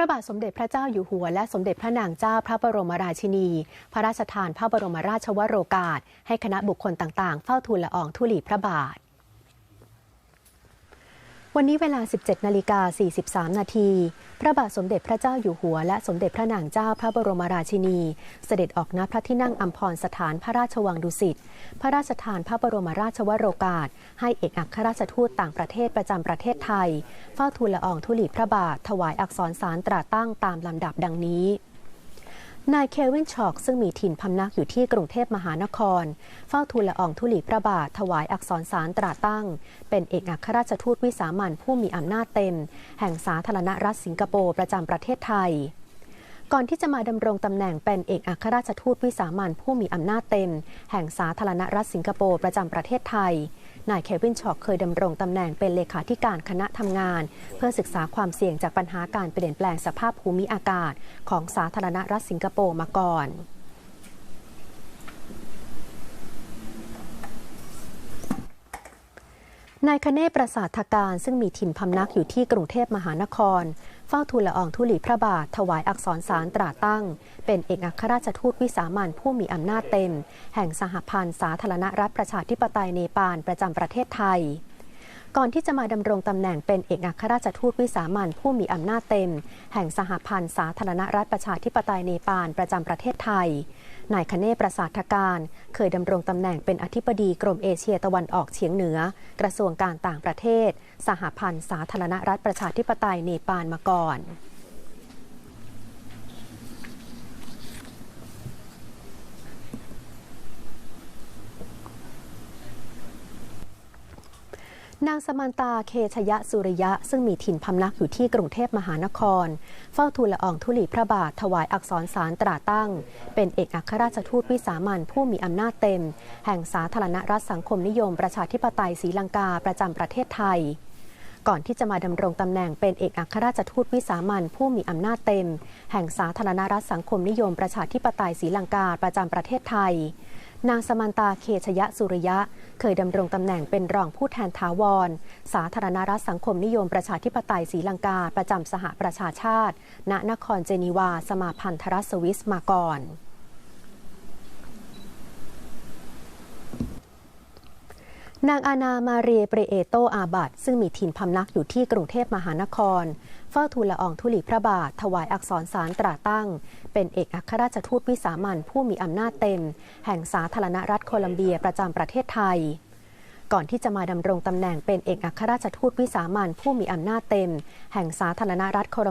ระบาทสมเด็จพระเจ้าอยู่หัว และสมเด็จพระนางเจ้าพระบรมราชินี พระราชทานพระบรมราชวโรกาส ให้คณะบุคคลต่างๆ เฝ้าทูลละอองธุลีพระบาท วันนี้เวลา 17 นาฬิกา 43 นาที พระบาทสมเด็จพระเจ้าอยู่หัว และสมเด็จพระนางเจ้าพระบรมราชินี เสด็จออกณพระที่นั่งอัมพรสถานพระราชวังดุสิต พระราชทานพระบรมราชวโรกาส ให้เอกอัครราชทูตต่างประเทศประจำประเทศไทย เฝ้าทูลละอองธุลีพระบาท ถวายอักษรสารตราตั้งตามลำดับดังนี้ นายเควินชอกซึ่งมีถิ่นพำนักอยู่ที่กรุงเทพมหานคร เฝ้าทูลละอองธุลีพระบาท ถวายอักษรสารตราตั้ง เป็นเอกอัครราชทูตวิสามันผู้มีอำนาจเต็ม แห่งสาธารณรัฐสิงคโปร์ประจำประเทศไทยก่อนที่จะมาดำรงตำแหน่งเป็นเอกอัครราชทูตวิสามันผู้มีอำนาจเต็ม แห่งสาธารณรัฐสิงคโปร์ประจำประเทศไทย นายเควินชอกเคยดำรงตำแหน่งเป็นเลขาธิการคณะทำงาน เพื่อศึกษาความเสี่ยงจากปัญหาการเปลี่ยนแปลงสภาพภูมิอากาศ ของสาธารณรัฐสิงคโปร์มาก่อน นายคเนศประสาทการซึ่งมีถิ่นพำนักอยู่ที่กรุงเทพมหานคร เฝ้าทูลละอองธุลีพระบาท ถวายอักษรสารตราตั้ง เป็นเอกอัครราชทูตวิสามันผู้มีอำนาจเต็ม แห่งสหพันธ์สาธารณรัฐประชาธิปไตยเนปาลประจำประเทศไทย ก่อนที่จะมาดำรงตำแหน่งเป็นเอกอัครราชทูตวิสามันผู้มีอำนาจเต็ม แห่งสหพันธ์สาธารณรัฐประชาธิปไตยเนปาลประจำประเทศไทย นายคเนศประสาทการ เคยดำรงตำแหน่งเป็นอธิบดีกรมเอเชียตะวันออกเฉียงเหนือ กระทรวงการต่างประเทศ สหพันธ์สาธารณรัฐประชาธิปไตยเนปาลมาก่อน นางสมันตาเคชยะสุริยะ ซึ่งมีถิ่นพำนักอยู่ที่กรุงเทพมหานคร เฝ้าทูลละอองธุลีพระบาทถวายอักษรสารตราตั้ง เป็นเอกอัครราชทูตวิสามันผู้มีอำนาจเต็ม แห่งสาธารณรัฐสังคมนิยมประชาธิปไตยศรีลังกาประจำประเทศไทย ก่อนที่จะมาดำรงตำแหน่งเป็นเอกอัครราชทูตวิสามันผู้มีอำนาจเต็ม แห่งสาธารณรัฐสังคมนิยมประชาธิปไตยศรีลังกาประจำประเทศไทย นางสมันตาเคชยะสุริยะ เคยดำรงตำแหน่งเป็นรองผู้แทนทาวร สาธารณรัฐสังคมนิยมประชาธิปไตยศรีลังกา ประจำสหประชาชาติ ณนครเจนีวา สมาพันธรัฐสวิสมาก่อน นางอาณามาเรียเปรเอโตอาบัตซึ่งมีถิ่นพำนักอยู่ที่กรุงเทพมหานคร เฝ้าทูลละอองธุลีพระบาท ถวายอักษรสารตราตั้ง เป็นเอกอัครราชทูตวิสามันผู้มีอำนาจเต็ม แห่งสาธารณรัฐโคลัมเบียประจำประเทศไทย ก่อนที่จะมาดำรงตำแหน่งเป็นเอกอัครราชทูตวิสามันผู้มีอำนาจเต็ม แห่งสาธารณรัฐโคลัม